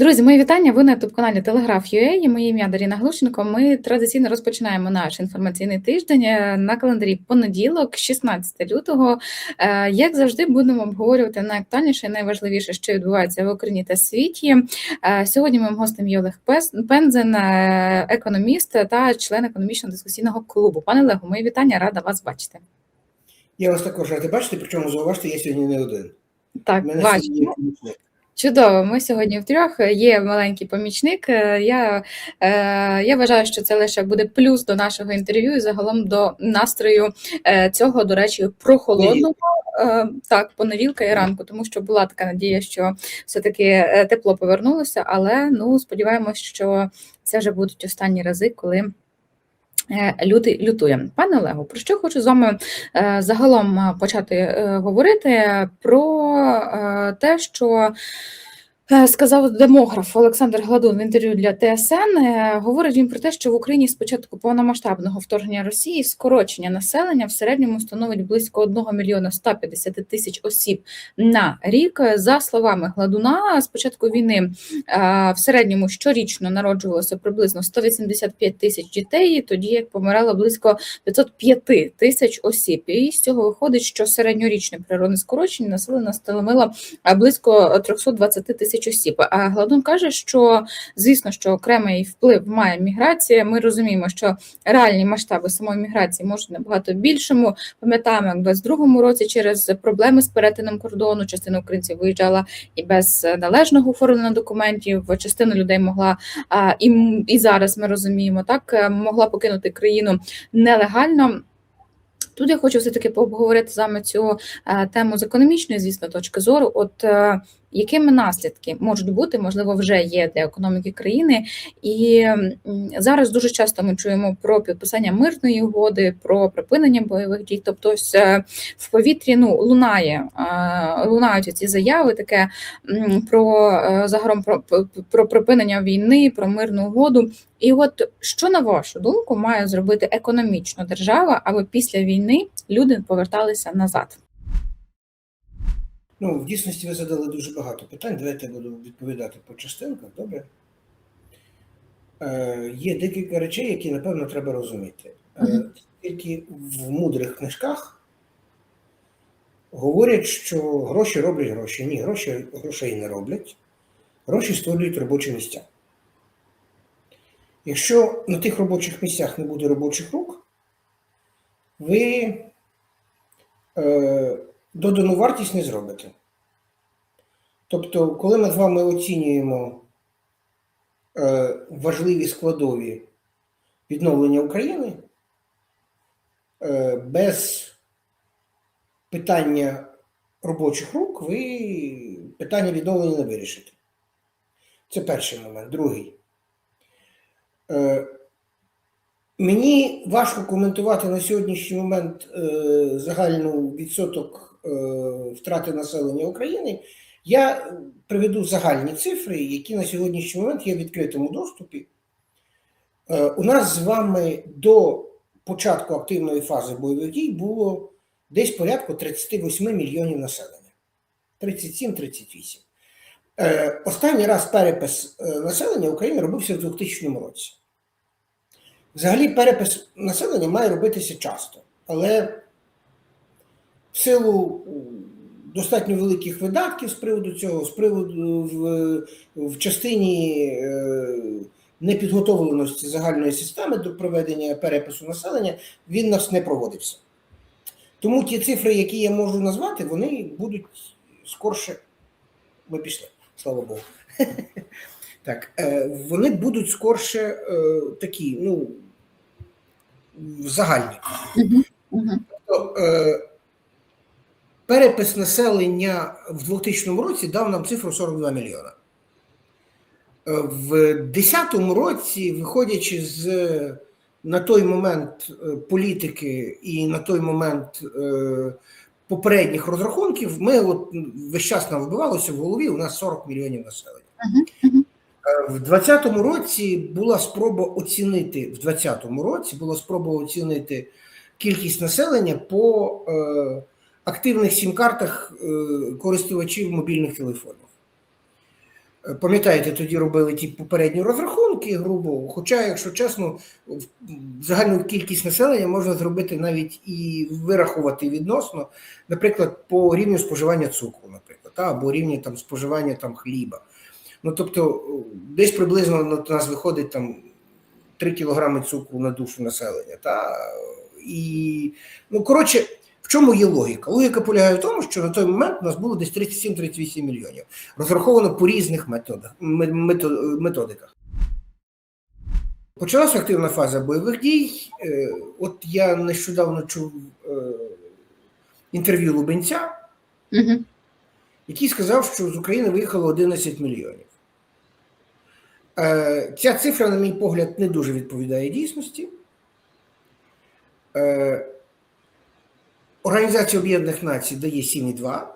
Друзі, мої вітання. Ви на youtube каналі Телеграф.ua. Моє ім'я Даріна Глушенко. Ми традиційно розпочинаємо наш інформаційний тиждень е, на календарі понеділок, 16 лютого. Е, Як завжди, будемо обговорювати найактуальніше і найважливіше, що відбувається в Україні та світі. Е, Сьогодні моїм гостем є Олег Пензен, економіст та член економічно дискусійного клубу. Пане Олегу, мої вітання, рада вас бачити. Я вас також радий бачити, причому зауважте, я сьогодні не один. Так, бачу. сьогодні. Чудово, ми сьогодні втрьох. Є маленький помічник. Е, Я, е, я вважаю, що це лише буде плюс до нашого інтерв'ю і загалом до настрою е, цього, до речі, прохолодного е, так, понеділка і ранку, тому що була така надія, що все-таки е, тепло повернулося, але ну сподіваємось, що це вже будуть останні рази, коли. Е, Лютий лютує. Пане Олегу, про що хочу з вами е, загалом е, почати говорити про те, що сказав демограф Олександр Гладун в інтерв'ю для ТСН. Е, Говорить він про те, що в Україні з початку повномасштабного вторгнення Росії скорочення населення в середньому становить близько 1 мільйона 150 тисяч осіб на рік. За словами Гладуна, з початку війни е, в середньому щорічно народжувалося приблизно 185 тисяч дітей, тоді як помирало близько 505 тисяч осіб. І з цього виходить, що середньорічне природне скорочення населення становило близько 320 тисяч осіб. А Гладун каже, що звісно, що окремий вплив має міграція. Ми розуміємо, що реальні масштаби самої міграції можуть набагато більшому. Пам'ятаємо, як в 22-му році через проблеми з перетином кордону частина українців виїжджала і без належного оформлення документів. Частина людей могла і, і зараз ми розуміємо, так могла покинути країну нелегально. Тут я хочу все-таки поговорити з вами цю е, тему з економічної, звісно, точки зору. От е, якими наслідки можуть бути, можливо, вже є для економіки країни, і зараз дуже часто ми чуємо про підписання мирної угоди, про припинення бойових дій. Тобто, е, в повітрі ну лунає е, лунають ці заяви, таке про е, загалом про, про припинення війни, про мирну угоду. І от що на вашу думку має зробити економічно держава, аби після війни люди поверталися назад? Ну, в дійсності ви задали дуже багато питань. Давайте я буду відповідати по частинках, добре? Е, є декілька речей, які, напевно, треба розуміти. Е, тільки в мудрих книжках говорять, що гроші роблять гроші. Ні, гроші грошей не роблять. Гроші створюють робочі місця. Якщо на тих робочих місцях не буде робочих рук, ви е, додану вартість не зробите. Тобто, коли ми з вами оцінюємо е, важливі складові відновлення України, е, без питання робочих рук ви питання відновлення не вирішите. Це перший момент. Другий. Е, Мені важко коментувати на сьогоднішній момент е, загальну відсоток втрати населення України. Я приведу загальні цифри, які на сьогоднішній момент є в відкритому доступі. Е, у нас з вами до початку активної фази бойових дій було десь порядку 38 мільйонів населення. 37-38. Е, останній раз перепис е, населення України робився в 2000 році. Взагалі, перепис населення має робитися часто, але в силу достатньо великих видатків з приводу цього, з приводу в, в частині е, непідготовленості загальної системи до проведення перепису населення, він нас не проводився. Тому ті цифри, які я можу назвати, вони будуть скорше. Ми пішли, слава Богу. Так, е, вони будуть скорше е, такі, ну, загальні. Тобто, е, перепис населення в 2000 році дав нам цифру 42 мільйона. Е, В 2010 році, виходячи з е, на той момент е, політики і на той момент попередніх розрахунків, ми от весь час нам вбивалося в голові, у нас 40 мільйонів населення. В 2020 році була спроба оцінити в 2020 році була спроба оцінити кількість населення по активних сім-картах е, користувачів мобільних телефонів. Е, Пам'ятаєте, тоді робили ті попередні розрахунки, грубо. Хоча, якщо чесно, загальну кількість населення можна зробити навіть і вирахувати відносно, наприклад, по рівню споживання цукру, наприклад, або рівні там споживання там хліба. Ну тобто, десь приблизно у нас виходить там 3 кілограми цукру на душу населення. Та, і, ну, коротше, чому є логіка? Логіка полягає в тому, що на той момент у нас було десь 37-38 мільйонів, розраховано по різних методах, методиках. Почалася активна фаза бойових дій. Е, От я нещодавно чув е, інтерв'ю Лубенця, Угу. який сказав, що з України виїхало 11 мільйонів. Е, Ця цифра, на мій погляд, не дуже відповідає дійсності. Організація Об'єднаних Націй дає 7,2.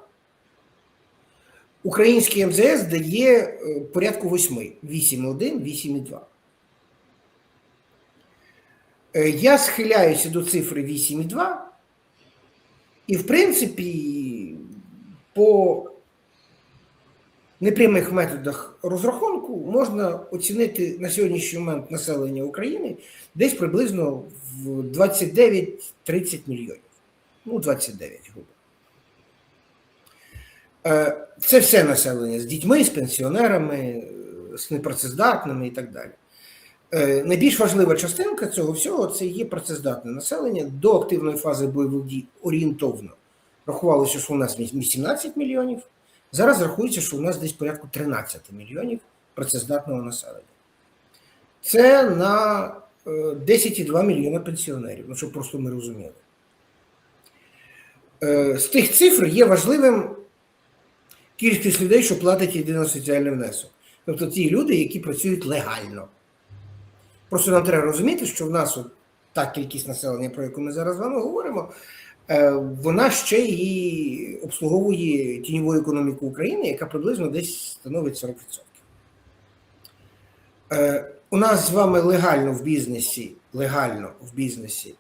Український МЗС дає е, порядку 8, 8,1, 8,2. Е, Я схиляюся до цифри 8,2. І, в принципі, по непрямих методах розрахунку можна оцінити на сьогоднішній момент населення України десь приблизно в 29-30 мільйонів. Ну, 29, грубо. Е, Це все населення з дітьми, з пенсіонерами, е, з непрацездатними і так далі. Е, Найбільш важлива частинка цього всього це є працездатне населення до активної фази бойових дій орієнтовно. Рахувалося, що у нас 18 мільйонів. Зараз рахується, що у нас десь порядку 13 мільйонів працездатного населення. Це на е, 10,2 мільйона пенсіонерів, ну щоб просто ми розуміли. Е, З тих цифр є важливим кількість людей, що платять єдиний соціальний внесок. Тобто ті люди, які працюють легально. Просто нам треба розуміти, що в нас от та кількість населення, про яку ми зараз з вами говоримо, е, вона ще і обслуговує тіньову економіку України, яка приблизно десь становить 40%. Е, У нас з вами легально в бізнесі, легально в бізнесі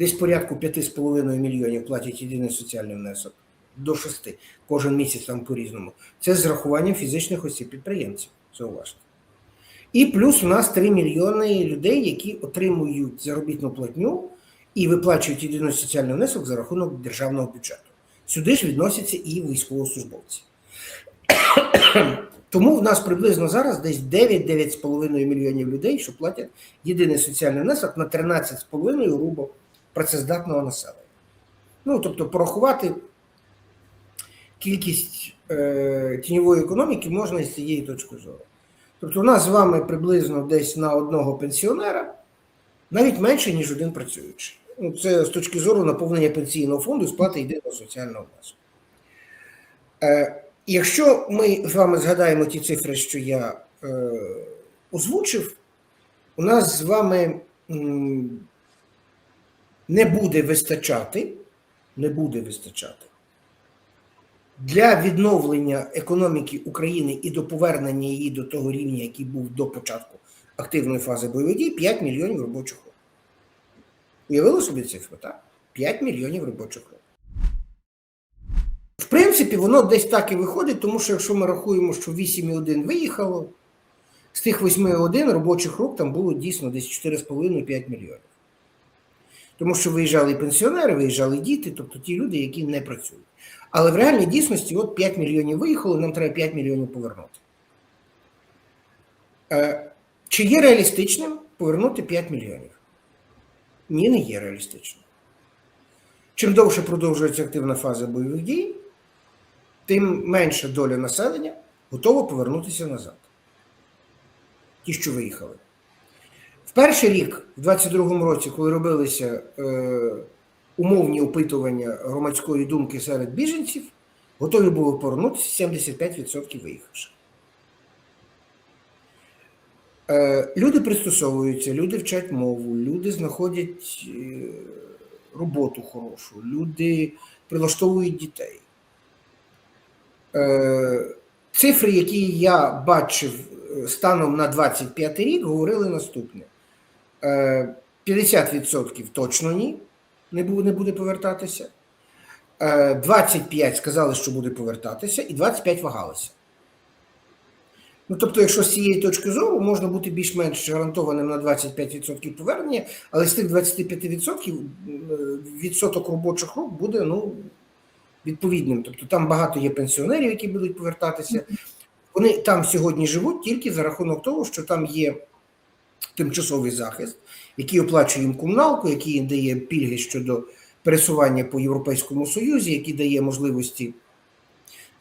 десь порядку 5,5 мільйонів платять єдиний соціальний внесок до 6, кожен місяць там по-різному. Це з рахуванням фізичних осіб підприємців. Зауважте. І плюс у нас 3 мільйони людей, які отримують заробітну платню і виплачують єдиний соціальний внесок за рахунок державного бюджету. Сюди ж відносяться і військовослужбовці. Тому в нас приблизно зараз десь 9-9,5 мільйонів людей, що платять єдиний соціальний внесок на 13,5 грубо працездатного населення. Ну, тобто, порахувати кількість е, тіньової економіки можна з цієї точки зору. Тобто, у нас з вами приблизно десь на одного пенсіонера навіть менше, ніж один працюючий. Ну, це з точки зору наповнення пенсійного фонду і сплати єдиного соціального внеску. Е, якщо ми з вами згадаємо ті цифри, що я е, озвучив, у нас з вами м, не буде вистачати, не буде вистачати для відновлення економіки України і до повернення її до того рівня, який був до початку активної фази бойових дій, 5 мільйонів робочих рук. Уявили собі цифру, так? 5 мільйонів робочих рук. В принципі, воно десь так і виходить, тому що якщо ми рахуємо, що 8,1 виїхало, з тих 8,1 робочих рук там було дійсно десь 4,5-5 мільйонів. Тому що виїжджали пенсіонери, виїжджали діти, тобто ті люди, які не працюють. Але в реальній дійсності от 5 мільйонів виїхало, нам треба 5 мільйонів повернути. Е, Чи є реалістичним повернути 5 мільйонів? Ні, не є реалістичним. Чим довше продовжується активна фаза бойових дій, тим менша доля населення готова повернутися назад. Ті, що виїхали. В перший рік, в 22-му році, коли робилися е, умовні опитування громадської думки серед біженців, готові були повернутися 75% виїхавших. Е, люди пристосовуються, люди вчать мову, люди знаходять е, роботу хорошу, люди прилаштовують дітей. Е, цифри, які я бачив е, станом на 25 рік, говорили наступне: 50% точно ні, не буде, не буде повертатися. Е, 25 сказали, що буде повертатися, і 25 вагалися. Ну, тобто, якщо з цієї точки зору можна бути більш-менш гарантованим на 25% повернення, але з тих 25% відсоток робочих рук буде ну, відповідним. Тобто там багато є пенсіонерів, які будуть повертатися. Вони там сьогодні живуть тільки за рахунок того, що там є тимчасовий захист, який оплачує їм комуналку, який їм дає пільги щодо пересування по Європейському Союзі, який дає можливості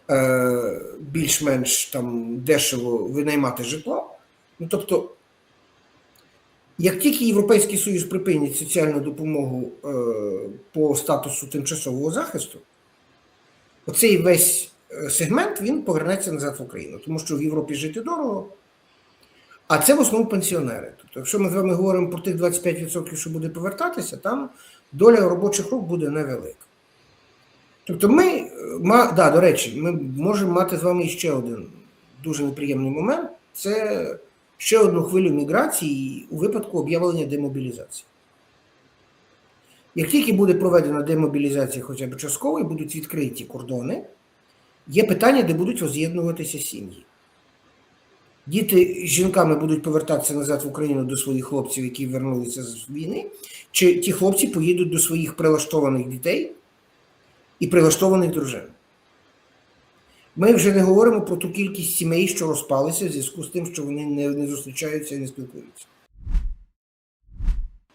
е, більш-менш там дешево винаймати житло. Ну тобто, як тільки Європейський Союз припинить соціальну допомогу е, по статусу тимчасового захисту, оцей весь е, сегмент він повернеться назад в Україну, тому що в Європі жити дорого. А це в основному пенсіонери. Тобто, якщо ми з вами говоримо про тих 25%, що буде повертатися, там доля робочих рук буде невелика. Тобто, ми, е, да, до речі, ми можемо мати з вами ще один дуже неприємний момент це ще одну хвилю міграції у випадку об'явлення демобілізації. Як тільки буде проведена демобілізація хоча б частково і будуть відкриті кордони, є питання, де будуть роз'єднуватися сім'ї. Діти з жінками будуть повертатися назад в Україну до своїх хлопців, які вернулися з війни, чи ті хлопці поїдуть до своїх прилаштованих дітей і прилаштованих дружин. Ми вже не говоримо про ту кількість сімей, що розпалися в зв'язку з тим, що вони не, не зустрічаються і не спілкуються.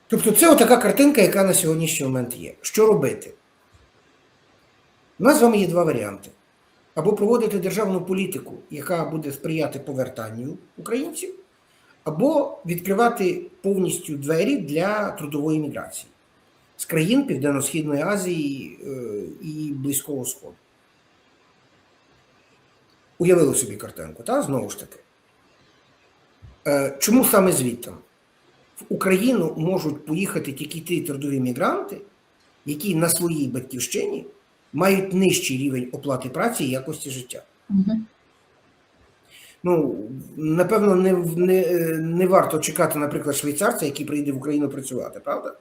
Тобто, це отака картинка, яка на сьогоднішній момент є. Що робити? У нас з вами є два варіанти. Або проводити державну політику, яка буде сприяти повертанню українців, або відкривати повністю двері для трудової міграції з країн Південно-Східної Азії е, і Близького Сходу. Уявили собі картинку, та? знову ж таки. Е, Чому саме звідти? В Україну можуть поїхати тільки ті трудові мігранти, які на своїй батьківщині мають нижчий рівень оплати праці і якості життя. Угу. Ну, напевно, не, не, не варто чекати, наприклад, швейцарця, який прийде в Україну працювати, правда?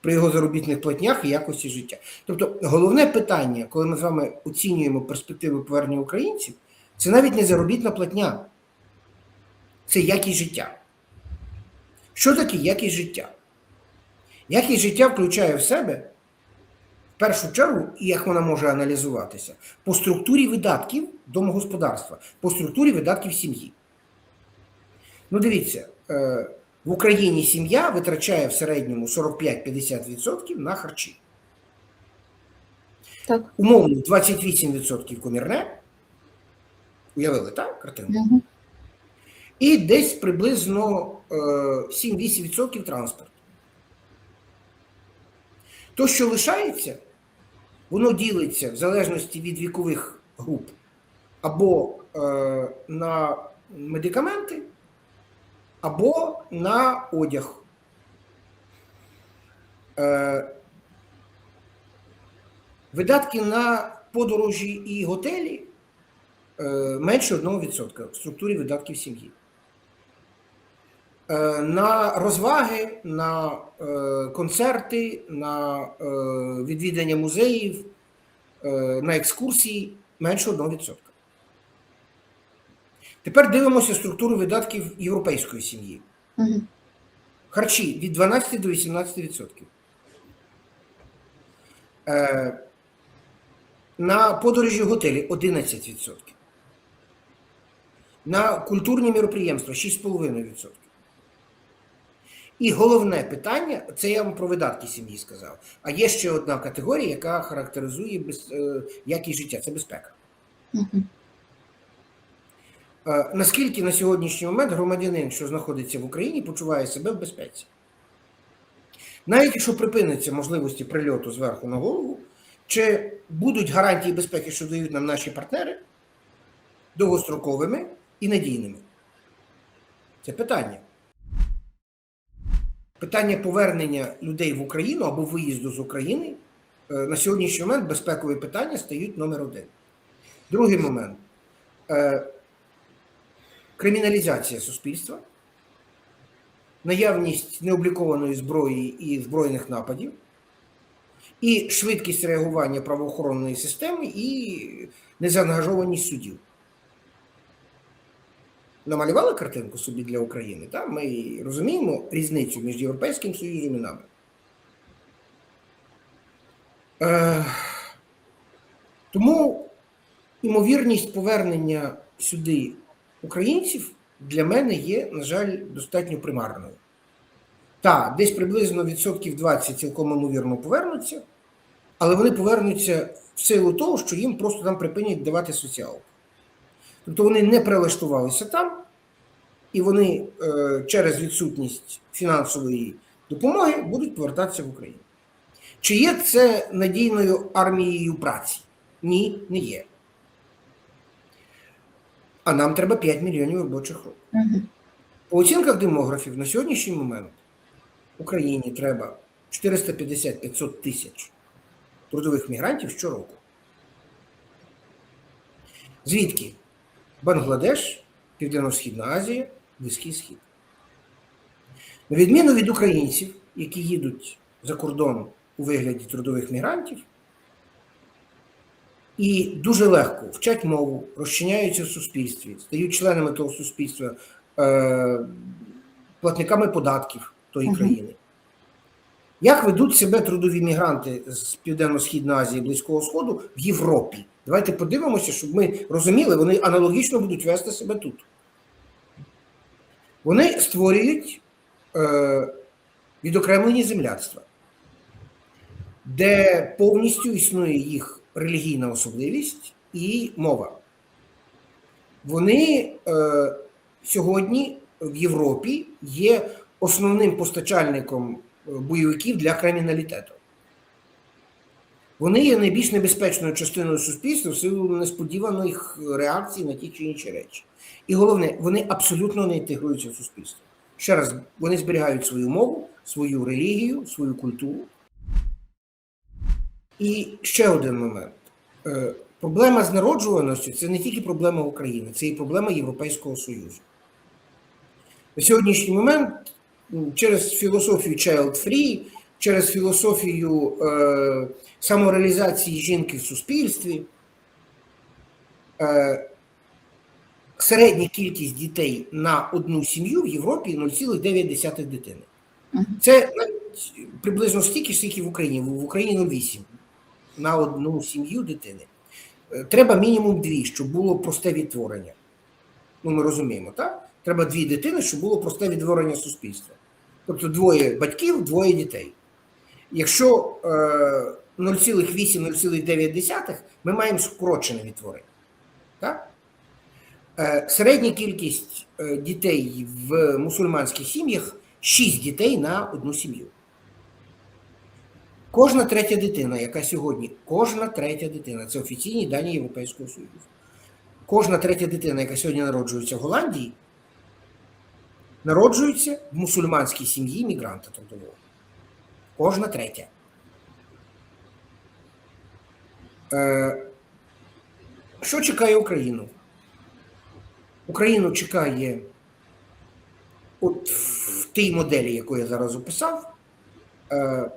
При його заробітних платнях і якості життя. Тобто, головне питання, коли ми з вами оцінюємо перспективи повернення українців, це навіть не заробітна платня, це якість життя. Що таке якість життя? Якість життя включає в себе в першу чергу, і як вона може аналізуватися, по структурі видатків домогосподарства, по структурі видатків сім'ї. Ну, дивіться, е, в Україні сім'я витрачає в середньому 45-50% на харчі. Так. Умовно 28% комірне. Уявили, так, картинку? Угу. І десь приблизно е, 7-8% транспорт. То, що лишається, воно ділиться в залежності від вікових груп або е, на медикаменти, або на одяг. Е, видатки на подорожі і готелі е, менше 1% в структурі видатків сім'ї. Е, На розваги, на е, концерти, на е, відвідання музеїв, на екскурсії менше 1%. Тепер дивимося структуру видатків європейської сім'ї. Угу. Харчі від 12 до 18%. Е, на подорожі готелі 11%. На культурні міроприємства 6,5%. І головне питання це я вам про видатки сім'ї сказав. А є ще одна категорія, яка характеризує без, е, якість життя це безпека. Угу. Е, Наскільки на сьогоднішній момент громадянин, що знаходиться в Україні, почуває себе в безпеці? Навіть якщо припиниться можливості прильоту зверху на голову, чи будуть гарантії безпеки, що дають нам наші партнери, довгостроковими і надійними? Це питання. Питання повернення людей в Україну або виїзду з України е, на сьогоднішній момент безпекові питання стають номер один. Другий момент. Е, криміналізація суспільства, наявність необлікованої зброї і збройних нападів, і швидкість реагування правоохоронної системи і незаангажованість судів. Намалювали картинку собі для України. Та? Ми розуміємо різницю між Європейським Союзом і нами. Е, тому імовірність повернення сюди українців для мене є, на жаль, достатньо примарною. Так, десь приблизно відсотків 20 цілком ймовірно повернуться, але вони повернуться в силу того, що їм просто там припинять давати соціалку. Тобто вони не прилаштувалися там, і вони е, через відсутність фінансової допомоги будуть повертатися в Україну. Чи є це надійною армією праці? Ні, не є. А нам треба 5 мільйонів робочих. Угу. По оцінках демографів на сьогоднішній момент Україні треба 450-500 тисяч трудових мігрантів щороку. Звідки? Бангладеш, Південно-Східна Азія, Близький Схід. На відміну від українців, які їдуть за кордон у вигляді трудових мігрантів, і дуже легко вчать мову, розчиняються в суспільстві, стають членами того суспільства, е, платниками податків тої Мгм. країни. Як ведуть себе трудові мігранти з Південно-Східної Азії, Близького Сходу в Європі? Давайте подивимося, щоб ми розуміли, вони аналогічно будуть вести себе тут. Вони створюють е, відокремлені земляцтва, де повністю існує їх релігійна особливість і мова. Вони е, сьогодні в Європі є основним постачальником е, бойовиків для криміналітету. Вони є найбільш небезпечною частиною суспільства в силу несподіваних реакцій на ті чи інші речі. І головне, вони абсолютно не інтегруються в суспільство. Ще раз, вони зберігають свою мову, свою релігію, свою культуру. І ще один момент. Е, Проблема з народжуваністю це не тільки проблема України, це і проблема Європейського Союзу. На сьогоднішній момент через філософію child free, через філософію е, самореалізації жінки в суспільстві, е, середня кількість дітей на одну сім'ю в Європі 0,9 дитини. Це навіть приблизно стільки, ж, скільки в Україні. В Україні 0,8 на одну сім'ю дитини. Е, Треба мінімум дві, щоб було просте відтворення. Ну, ми розуміємо, так? Треба дві дитини, щоб було просте відтворення суспільства. Тобто двоє батьків, двоє дітей. Якщо е, 0,8-0,9 ми маємо скорочене відтворення. Так? Е, середня кількість е, дітей в мусульманських сім'ях 6 дітей на одну сім'ю. Кожна третя дитина, яка сьогодні, кожна третя дитина, це офіційні дані Європейського Союзу. Кожна третя дитина, яка сьогодні народжується в Голландії, народжується в мусульманській сім'ї мігранта трудового. Кожна третя. Е, що чекає Україну? Україну чекає от в тій моделі, яку я зараз описав, е,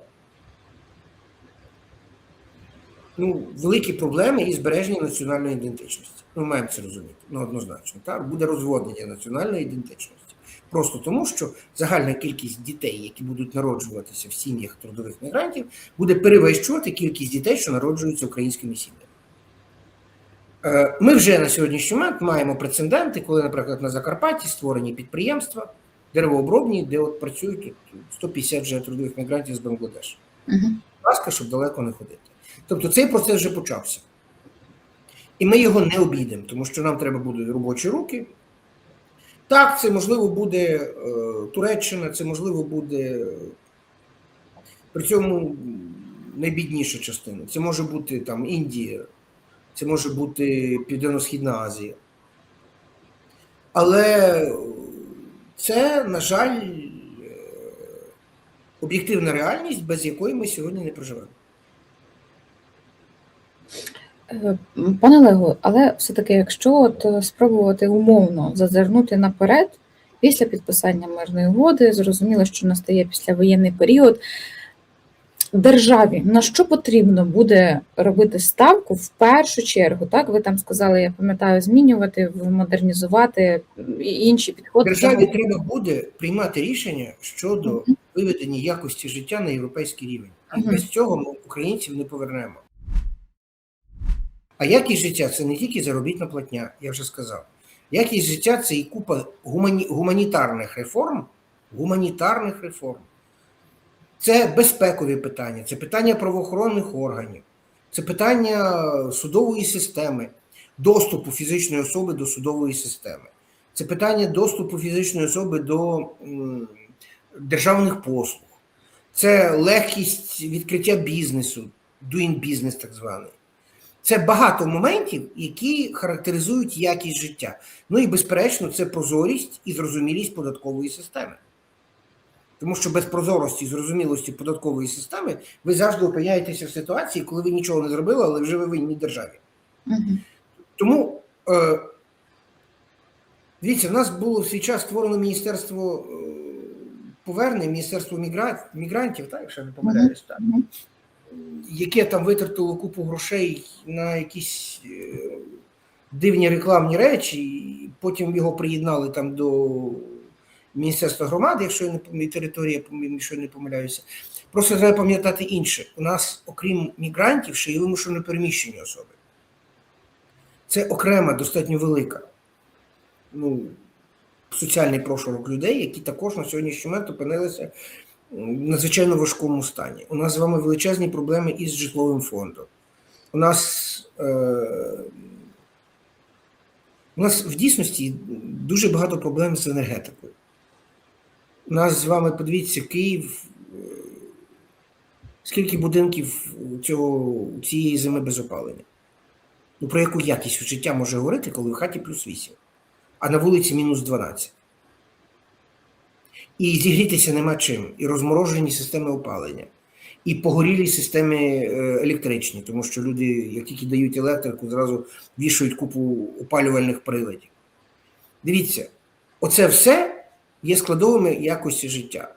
ну, великі проблеми із збереження національної ідентичності. Ми маємо це розуміти, ну однозначно. Так? Буде розводнення національної ідентичності. Просто тому, що загальна кількість дітей, які будуть народжуватися в сім'ях трудових мігрантів, буде перевищувати кількість дітей, що народжуються українськими сім'ями. Е, Ми вже на сьогоднішній момент маємо прецеденти, коли, наприклад, на Закарпатті створені підприємства деревообробні, де от працюють 150 вже трудових мігрантів з Бангладешу. Угу. Будь ласка, щоб далеко не ходити. Тобто цей процес вже почався. І ми його не обійдемо, тому що нам треба будуть робочі руки. Так, це можливо буде е, Туреччина, це можливо буде е, при цьому найбідніша частина. Це може бути там Індія, це може бути Південно-Східна Азія. Але це, на жаль, е, об'єктивна реальність, без якої ми сьогодні не проживемо. Е, Пане Олегу, але все-таки, якщо от е, спробувати умовно зазирнути наперед, після підписання мирної угоди, зрозуміло, що настає післявоєнний період. державі на що потрібно буде робити ставку в першу чергу? Так, ви там сказали, я пам'ятаю, змінювати, модернізувати і інші підходи. Державі треба буде приймати рішення щодо виведення якості життя на європейський рівень. Без цього ми українців не повернемо. А якість життя це не тільки заробітна платня, я вже сказав. Якість життя це і купа гумані... гуманітарних реформ, гуманітарних реформ. Це безпекові питання, це питання правоохоронних органів, це питання судової системи, доступу фізичної особи до судової системи. Це питання доступу фізичної особи до державних послуг, це легкість відкриття бізнесу, doing business так званий. Це багато моментів, які характеризують якість життя. Ну і, безперечно, це прозорість і зрозумілість податкової системи. Тому що без прозорості і зрозумілості податкової системи ви завжди опиняєтеся в ситуації, коли ви нічого не зробили, але вже ви винні державі. Мгм. Тому е, дивіться, в нас було в свій час створено Міністерство е, повернень, Міністерство мігра... мігрантів, так, якщо я не помиляюсь, так. Яке там витратило купу грошей на якісь е, дивні рекламні речі, і потім його приєднали там до Міністерства громади, якщо я не пам'ятаю, територія, якщо я не помиляюся. Просто треба пам'ятати інше. У нас, окрім мігрантів, ще є вимушено переміщені особи. Це окрема, достатньо велика ну, соціальний прошарок людей, які також на сьогоднішній момент опинилися надзвичайно важкому стані. У нас з вами величезні проблеми із житловим фондом. У нас, е, у нас в дійсності дуже багато проблем з енергетикою. У нас з вами, подивіться, Київ. е, Скільки будинків цього, цієї зими без опалення? Ну, про яку якість життя може говорити, коли в хаті плюс 8, а на вулиці мінус 12. І зігрітися нема чим, і розморожені системи опалення, і погорілі системи е, електричні, тому що люди, як тільки дають електрику, зразу вішають купу опалювальних приладів. Дивіться, оце все є складовими якості життя.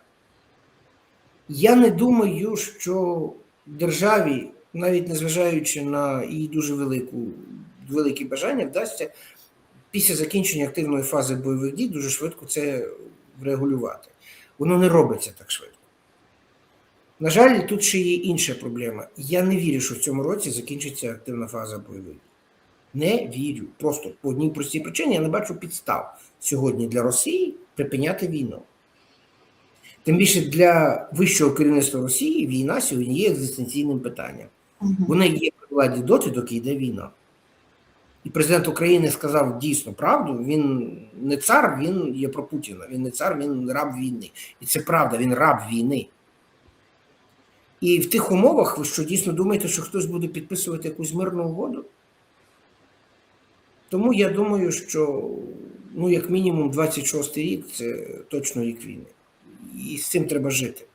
Я не думаю, що державі, навіть незважаючи на її дуже велику, велике бажання, вдасться після закінчення активної фази бойових дій дуже швидко це врегулювати. Воно не робиться так швидко. На жаль, тут ще є інша проблема. Я не вірю, що в цьому році закінчиться активна фаза бойових дій. Не вірю. Просто по одній простій причині я не бачу підстав сьогодні для Росії припиняти війну. Тим більше для вищого керівництва Росії війна сьогодні є екзистенційним питанням. Вона є при владі доти, доки йде війна. І президент України сказав дійсно правду. Він не цар, він є про Путіна. Він не цар, він раб війни. І це правда, він раб війни. І в тих умовах ви що дійсно думаєте, що хтось буде підписувати якусь мирну угоду? Тому я думаю, що ну, як мінімум 26 рік це точно рік війни. І з цим треба жити.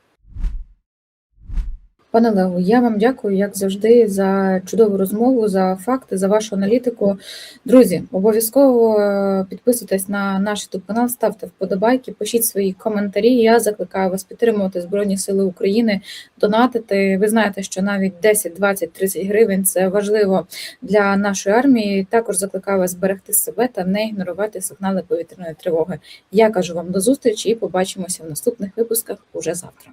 Пане Лео, я вам дякую, як завжди, за чудову розмову, за факти, за вашу аналітику. Друзі, обов'язково е, підписуйтесь на наш youtube канал, ставте вподобайки, пишіть свої коментарі. Я закликаю вас підтримувати Збройні Сили України, донатити. Ви знаєте, що навіть 10, 20, 30 гривень це важливо для нашої армії. Також закликаю вас берегти себе та не ігнорувати сигнали повітряної тривоги. Я кажу вам до зустрічі і побачимося в наступних випусках уже завтра.